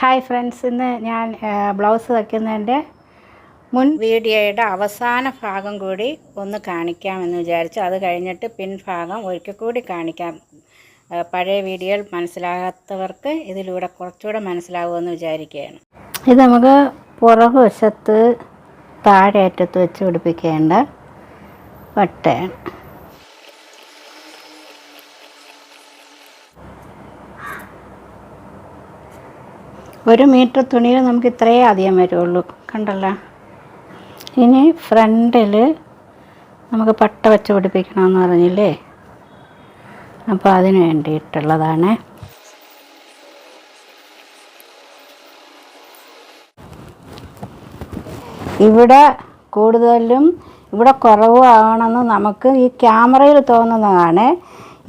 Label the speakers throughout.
Speaker 1: Hi friends ഇന്ന് ഞാൻ blouse തയ്ക്കുന്നതിന്റെ മുൻ വീഡിയോയുടെ അവസാന ഭാഗം കൂടി ഒന്ന് കാണിക്കാമെന്ന് വിചാരിച്ചു. അത് കഴിഞ്ഞിട്ട് പിൻഭാഗം ഒരിക്കൽ കൂടി കാണിക്കാം. പഴയ വീഡിയോയിൽ മനസ്സിലാകാത്തവർക്ക് ഇതിലൂടെ കുറച്ചുകൂടെ മനസ്സിലാവുമെന്ന് വിചാരിക്കുകയാണ്. ഇത് നമുക്ക് പുറക് വശത്ത് താഴെ അറ്റത്ത് വെച്ച് പിടിപ്പിക്കേണ്ട വട്ടയാണ്. ഒരു മീറ്റർ തുണിയിൽ നമുക്ക് ഇത്രയേ അധികം വരുള്ളൂ. കണ്ടല്ലോ? ഇനി ഫ്രണ്ടിൽ നമുക്ക് പട്ട വെച്ച് പിടിപ്പിക്കണമെന്ന് പറഞ്ഞില്ലേ? അപ്പോൾ അതിന് വേണ്ടിയിട്ടുള്ളതാണ്. ഇവിടെ കൂടുതലും ഇവിടെ കുറവാണെന്ന് നമുക്ക് ഈ ക്യാമറയിൽ തോന്നുന്നതാണ്.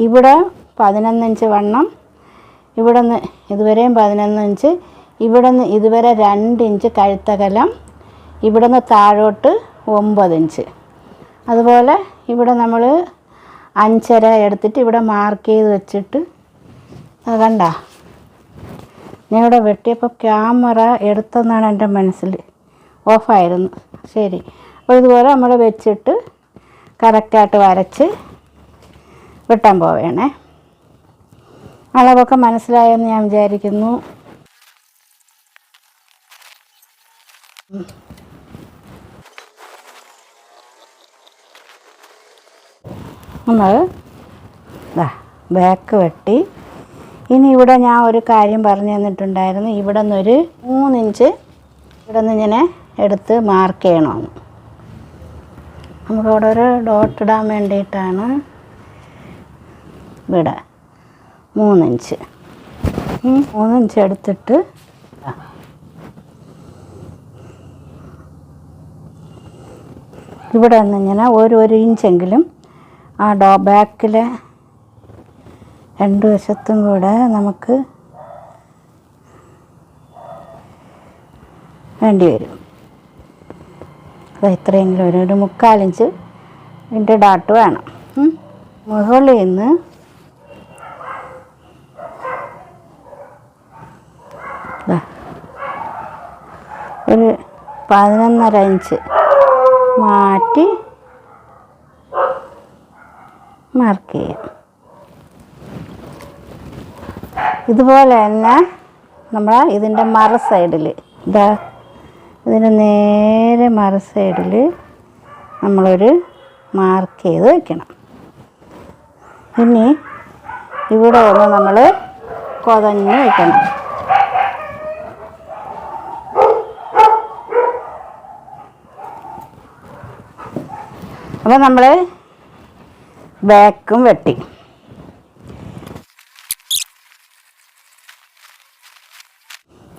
Speaker 1: ഇവിടെ പതിനൊന്നിഞ്ച് വണ്ണം ഇവിടെ നിന്ന് ഇതുവരെയും പതിനൊന്ന് ഇഞ്ച് ഇവിടെ നിന്ന് ഇതുവരെ രണ്ട് ഇഞ്ച് കഴുത്തകലം ഇവിടെ നിന്ന് താഴോട്ട് ഒമ്പത് ഇഞ്ച് അതുപോലെ ഇവിടെ നമ്മൾ അഞ്ചര എടുത്തിട്ട് ഇവിടെ മാർക്ക് ചെയ്ത് വെച്ചിട്ട് കണ്ട? ഞാൻ ഇവിടെ വെട്ടിയപ്പോൾ ക്യാമറ എടുത്തെന്നാണ് എന്റെ മനസ്സിൽ ഓഫായിരുന്നു. ശരി. അപ്പോൾ ഇതുപോലെ നമ്മൾ വെച്ചിട്ട് കറക്റ്റായിട്ട് വരച്ച് വെട്ടാൻ പോവേണേ. അളവൊക്കെ മനസ്സിലായെന്ന് ഞാൻ വിചാരിക്കുന്നു. നമ്മൾ ബാക്ക് വെട്ടി. ഇനി ഇവിടെ ഞാൻ ഒരു കാര്യം പറഞ്ഞു തന്നിട്ടുണ്ടായിരുന്നു. ഇവിടെ നിന്നൊരു മൂന്നിഞ്ച് ഇവിടെ നിന്ന് ഇങ്ങനെ എടുത്ത് മാർക്ക് ചെയ്യണമെന്ന് നമുക്കവിടെ ഒരു ഡോട്ട് ഇടാൻ വേണ്ടിയിട്ടാണ് ഇവിടെ മൂന്നിഞ്ച്. മൂന്നിഞ്ച് എടുത്തിട്ട് ഇവിടെ നിന്ന് ഇങ്ങനെ ഒരു ഇഞ്ചെങ്കിലും ആ ഡോ ബാക്കിലെ രണ്ട് വശത്തും കൂടെ നമുക്ക് വേണ്ടി വരും അത് ഇത്രയെങ്കിലും ഒരു ഒരു മുക്കാലിഞ്ച് ഇതിന്റെ ഡാട്ട് വേണം. മുകളിൽ നിന്ന്. ഒരു പതിനൊന്നര ഇഞ്ച് മാറ്റി മാർക്ക് ചെയ്യാം. ഇതുപോലെ തന്നെ നമ്മൾ ഇതിന്റെ മറ സൈഡിൽ ഇതാ ഇതിന്റെ നേരെ മറ സൈഡിൽ നമ്മളൊരു മാർക്ക് ചെയ്ത് വെക്കണം. ഇനി ഇവിടെ ഒന്ന് നമ്മൾ കൊതഞ്ഞ് വെക്കണം. അപ്പോൾ നമ്മൾ ബാക്കും വെട്ടി.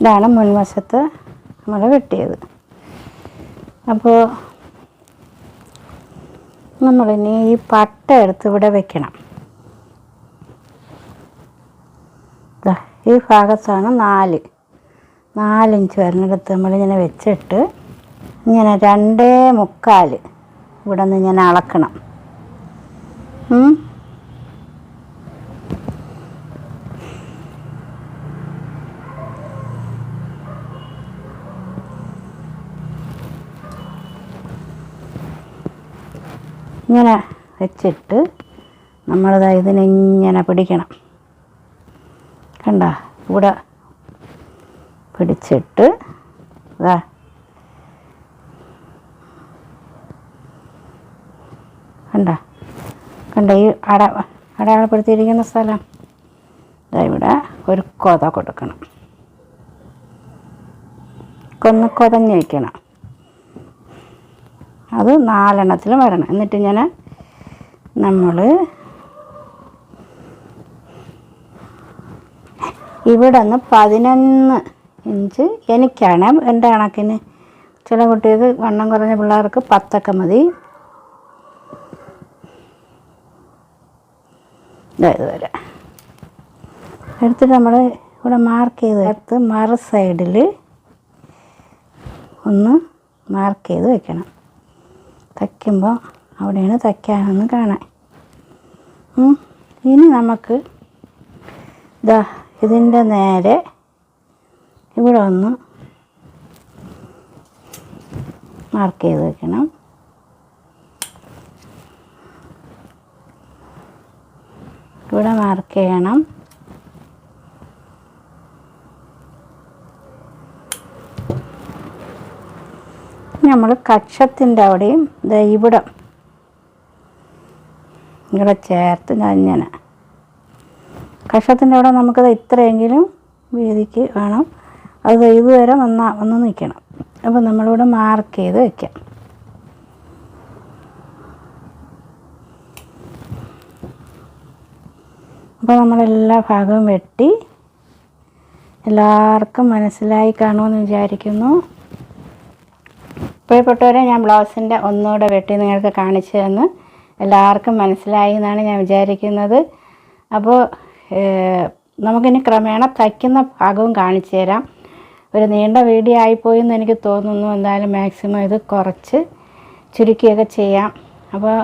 Speaker 1: ഇതാണ് മുൻവശത്ത് നമ്മൾ വെട്ടിയത്. അപ്പോൾ നമ്മളിനി ഈ പട്ട എടുത്ത് ഇവിടെ വെക്കണം. ഈ ഭാഗത്താണ് നാല്. നാലിഞ്ച് വരുന്നിടത്ത് നമ്മളിങ്ങനെ വെച്ചിട്ട് ഇങ്ങനെ രണ്ടേ മുക്കാൽ ഇവിടെ നിന്ന് ഞാൻ അളക്കണം. ഇങ്ങനെ വെച്ചിട്ട് നമ്മളത് ഇതിനെ ഇങ്ങനെ പിടിക്കണം. കണ്ട? ഇവിടെ പിടിച്ചിട്ട് ഇതാ കണ്ട? കണ്ട ഈ അട അടയാളപ്പെടുത്തിയിരിക്കുന്ന സ്ഥലം? ഇവിടെ ഒരു കൊത കൊടുക്കണം. കൊന്ന് കൊതഞ്ഞ് വയ്ക്കണം അത് നാലെണ്ണത്തിൽ വരണം. എന്നിട്ട് ഞാൻ നമ്മൾ ഇവിടെ നിന്ന് പതിനൊന്ന് ഇഞ്ച് എനിക്കാണ് എന്റെ കണക്കിന്. ചില കുട്ടികൾക്ക് വണ്ണം കുറഞ്ഞ പിള്ളേർക്ക് പത്തൊക്കെ മതി. ഇതുവരെ എടുത്തിട്ട് നമ്മൾ ഇവിടെ മാർക്ക് ചെയ്ത് എടുത്ത് മറു സൈഡിൽ ഒന്ന് മാർക്ക് ചെയ്ത് വെക്കണം. തയ്ക്കുമ്പോൾ അവിടെയാണ് തയ്ക്കാനെന്ന് കാണാൻ. ഇനി നമുക്ക് ഇതാ ഇതിന്റെ നേരെ ഇവിടെ ഒന്ന് മാർക്ക് ചെയ്ത് വെക്കണം. ഇവിടെ മാർക്ക് ചെയ്യണം. നമ്മൾ കക്ഷത്തിന്റെ അവിടെയും ഇവിടെ. ഇവിടെ ചേർത്ത് ഇങ്ങനെ കക്ഷത്തിന്റെ അവിടെ നമുക്കത് ഇത്രയെങ്കിലും വീതിക്ക് വേണം. അത് ഇതുവരെ വന്ന വന്ന് നിൽക്കണം. അപ്പോൾ നമ്മളിവിടെ മാർക്ക് ചെയ്ത് വെക്കാം അപ്പോൾ നമ്മളെല്ലാ ഭാഗവും വെട്ടി എല്ലാവർക്കും മനസ്സിലായി കാണുമെന്ന് വിചാരിക്കുന്നു. പ്രിയപ്പെട്ടവരെ ഞാൻ ബ്ലൗസിന്റെ ഒന്നുകൂടെ വെട്ടി നിങ്ങൾക്ക് കാണിച്ചു തന്ന്. എല്ലാവർക്കും മനസ്സിലായി എന്നാണ് ഞാൻ വിചാരിക്കുന്നത്. അപ്പോൾ നമുക്കിനി ക്രമേണ തയ്ക്കുന്ന ഭാഗവും കാണിച്ചു തരാം. ഒരു നീണ്ട വീഡിയോ ആയിപ്പോയി എന്ന് എനിക്ക് തോന്നുന്നു. എന്തായാലും മാക്സിമം ഇത് കുറച്ച് ചുരുക്കിയൊക്കെ ചെയ്യാം. അപ്പോൾ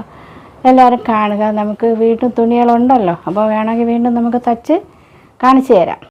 Speaker 1: എല്ലാവരും കാണുക. നമുക്ക് വീട്ടിൽ തുണികളുണ്ടല്ലോ. അപ്പോൾ വേണമെങ്കിൽ വീണ്ടും നമുക്ക് തച്ച് കാണിച്ചു തരാം.